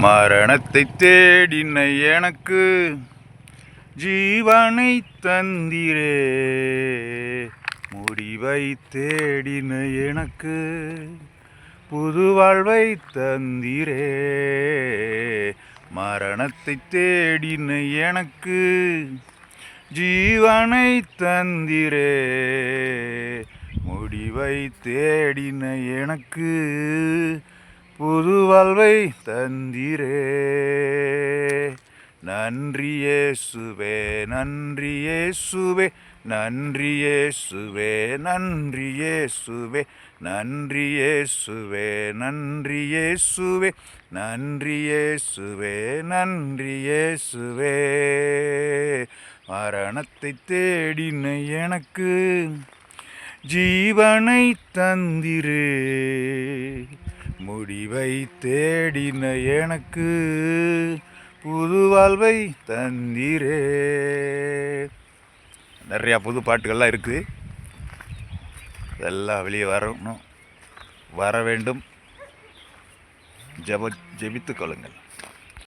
மரணத்தை தேடின எனக்கு ஜீவனை தந்திரே. முடிவை தேடின எனக்கு புது வாழ்வை தந்திரே. மரணத்தை தேடின எனக்கு ஜீவனை தந்திரே. முடிவை தேடின எனக்கு புது வாழ்வை தந்திரே. நன்றியே சுவே நன்றியே சுவே நன்றியே சுவே நன்றியே சுவே நன்றியே சுவே நன்றியே சுவே நன்றியே சுவே நன்றியே சுவே மரணத்தை தேடின எனக்கு ஜீவனை தந்திரே. முடிவை தேடின எனக்கு புது வாழ்வை தந்திரே. நிறையா புது பாட்டுகள்லாம் இருக்குது. இதெல்லாம் வெளியே வரணும். வர வேண்டும். ஜெப ஜெபித்து கொள்ளுங்கள்.